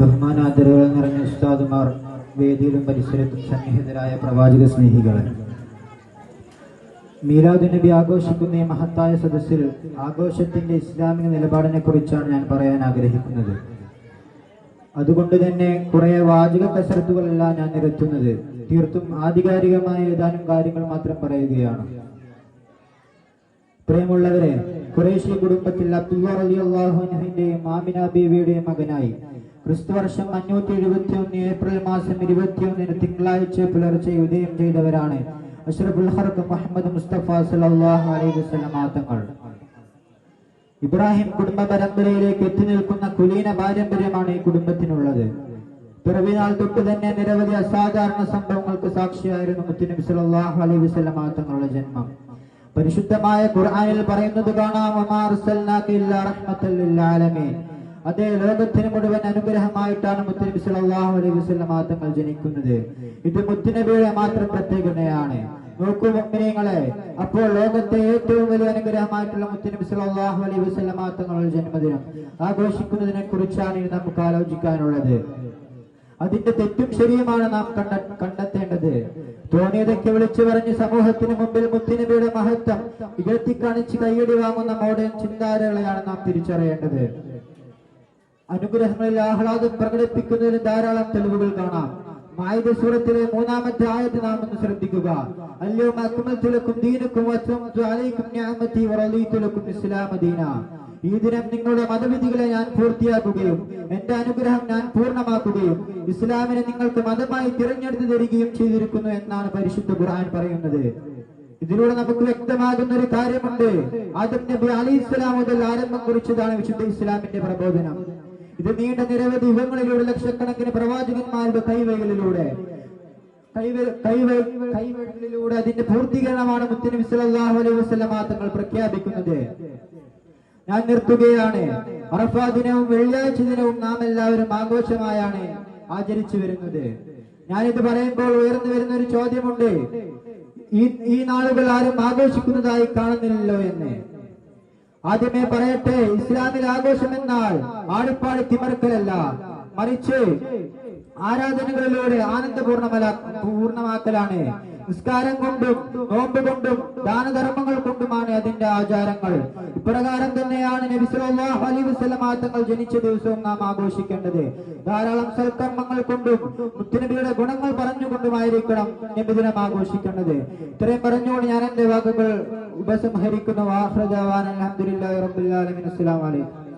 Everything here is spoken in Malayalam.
ബഹുമാനാദരവുകൾ നിറഞ്ഞ ഉസ്താദുമാർ വേദിയിലും പരിസരത്തും സന്നിഹിതരായ പ്രവാചക സ്നേഹികളെ. മീലാദ് നബി ആഘോഷിക്കുന്ന ഈ മഹത്തായ സദസ്സിൽ ആഘോഷത്തിന്റെ ഇസ്ലാമിക നിലപാടിനെ കുറിച്ചാണ് ഞാൻ പറയാൻ ആഗ്രഹിക്കുന്നത്. അതുകൊണ്ട് തന്നെ കുറെ വാചക കസരത്തുകളല്ല ഞാൻ നിരത്തുന്നത് തീർത്തും ആധികാരികമായ ഏതാനും കാര്യങ്ങൾ മാത്രം പറയുകയാണ്. പ്രിയമുള്ളവരെ ഖുറേഷി കുടുംബത്തിൽ അബ്ദുള്ള റളിയല്ലാഹുവിന്റെയും ആമിന ബീവിയുടെയും മകനായി. ക്രിസ്തുവർഷം അഞ്ഞൂറ്റി എഴുപത്തി ഒന്ന് ഏപ്രിൽ മാസം ഇരുപത്തിയൊന്നിന് തിങ്കളാഴ്ച പുലർച്ചെ ഉദയം ചെയ്തവരാണ് അഷ്റഫുൽ ഹർക്ക് മുഹമ്മദ് മുസ്തഫ സല്ലല്ലാഹു അലൈഹി തങ്ങൾ ഇബ്രാഹിം കുടുംബ പരമ്പരയിലേക്ക് എത്തി നിൽക്കുന്ന കുലീന പാരമ്പര്യമാണ് ഈ കുടുംബത്തിനുള്ളത്. പിറവിനാൾ തൊട്ട് തന്നെ നിരവധി അസാധാരണ സംഭവങ്ങൾക്ക് സാക്ഷിയായിരുന്നു മുത്തുനബി സല്ലല്ലാഹു അലൈഹി വസല്ലം തങ്ങളുടെ ജന്മം. പരിശുദ്ധമായ ഖുർആനിൽ പറയുന്നത് കാണാം. അതേ ലോകത്തിന് മുഴുവൻ അനുഗ്രഹമായിട്ടാണ് മുത്തനബി സല്ലല്ലാഹു അലൈഹി വസ്ലം തങ്ങൾ ജനിക്കുന്നത്. ഇത് മുത്തനബിയുടെ മാത്രം പ്രത്യേകതയാണ്. നോക്കൂ മുഅ്മിനീങ്ങളെ അപ്പോൾ ലോകത്തെ ഏറ്റവും വലിയ അനുഗ്രഹമായിട്ടുള്ള മുത്തനബി സല്ലല്ലാഹു അലൈഹി വസ്ലം തങ്ങളുടെ ജന്മദിനം ആഘോഷിക്കുന്നതിനെ കുറിച്ചാണ് ഇനി നമുക്ക് ആലോചിക്കാനുള്ളത്. അതിന്റെ തെറ്റും ശരിയുമാണ് നാം കണ്ട കണ്ടെത്തേണ്ടത്. തോന്നിയതൊക്കെ വിളിച്ചു പറഞ്ഞ് സമൂഹത്തിന് മുമ്പിൽ മുത്തുനബിയുടെ മഹത്വം ഇകഴ്ത്തി കാണിച്ച് കൈയടി വാങ്ങുന്ന മോഡേൺ ചിന്താരകളെയാണ് നാം തിരിച്ചറിയേണ്ടത്. അനുഗ്രഹങ്ങളിൽ ആഹ്ലാദം പ്രകടിപ്പിക്കുന്നതിന് ധാരാളം തെളിവുകൾ കാണാം. മായുധ സൂറത്തിലെ മൂന്നാമത്തെ ആയത് നാം ഒന്ന് ശ്രദ്ധിക്കുക. അല്ലയോ അക്മൽത്തുലക്കും ദീനക്കും അലൈക്കും നിഅമതി വറളീതു ലക്കും ഇസ്ലാമ ദീന ഈ ദിനം നിങ്ങളുടെ മതവിധികളെ ഞാൻ പൂർത്തിയാക്കുകയും എന്റെ അനുഗ്രഹം ഞാൻ പൂർണമാക്കുകയും ഇസ്ലാമിനെ നിങ്ങൾക്ക് മതമായി തിരഞ്ഞെടുത്തു തരികയും ചെയ്തിരിക്കുന്നു എന്നാണ് പരിശുദ്ധ ഖുർആൻ പറയുന്നത്. ഇതിലൂടെ നമുക്ക് വ്യക്തമാകുന്ന ഒരു കാര്യമുണ്ട്. ആദ്യം നബി അലി ഇസ്ലാം മുതൽ ആരംഭം കുറിച്ചതാണ് വിശുദ്ധ ഇസ്ലാമിന്റെ പ്രബോധനം. ഇത് നീണ്ട നിരവധി യുഗങ്ങളിലൂടെ ലക്ഷക്കണക്കിന് പ്രവാചകന്മാരുടെ കൈവകളിലൂടെ കൈവ- കൈവ- കൈവഴികളിലൂടെ അതിന്റെ പൂർത്തീകരണമാണ് മുത്തനബി സല്ലല്ലാഹു അലൈഹി വസല്ലമ തങ്ങൾ പ്രഖ്യാപിക്കുന്നത്. ഞാൻ നിർത്തുകയാണ്. അറഫാ ദിനവും വെള്ളിയാഴ്ച ദിനവും നാം എല്ലാവരും ആഘോഷമായാണ് ആചരിച്ചു വരുന്നത്. ഞാനിത് പറയുമ്പോൾ ഉയർന്നു വരുന്ന ഒരു ചോദ്യമുണ്ട്. ഈ ഈ നാളുകൾ ആരും ആഘോഷിക്കുന്നതായി കാണുന്നില്ലല്ലോ എന്ന്. ആദ്യമേ പറയട്ടെ ഇസ്ലാമിൽ ആഘോഷം എന്നാൽ ആടിപ്പാടി തിമർക്കലല്ല. മറിച്ച് ആരാധനകളിലൂടെ ആനന്ദപൂർണമല പൂർണമാക്കലാണ്. നിസ്കാരം കൊണ്ടും നോമ്പ് കൊണ്ടും ദാനധർമ്മങ്ങൾ കൊണ്ടുമാണ് അതിന്റെ ആചാരങ്ങൾ. ഇപ്രകാരം തന്നെയാണ് നബി സല്ലല്ലാഹു അലൈഹി ജനിച്ച ദിവസവും നാം ആഘോഷിക്കേണ്ടത്. ധാരാളം സൽക്കർമ്മങ്ങൾ കൊണ്ടും മുത്തുനബിയുടെ ഗുണങ്ങൾ പറഞ്ഞുകൊണ്ടുമായിരിക്കണം നബിദിനം ആഘോഷിക്കേണ്ടത്. ഇത്രയും പറഞ്ഞുകൊണ്ട് ഞാൻ എന്റെ വാക്കുകൾ ഉപസംഹരിക്കുന്നു. വാഹ്റജാവാൻ അലഹദില്ലാഹി റബ്ബിൽ ആലമീൻ. അലൈക്കും.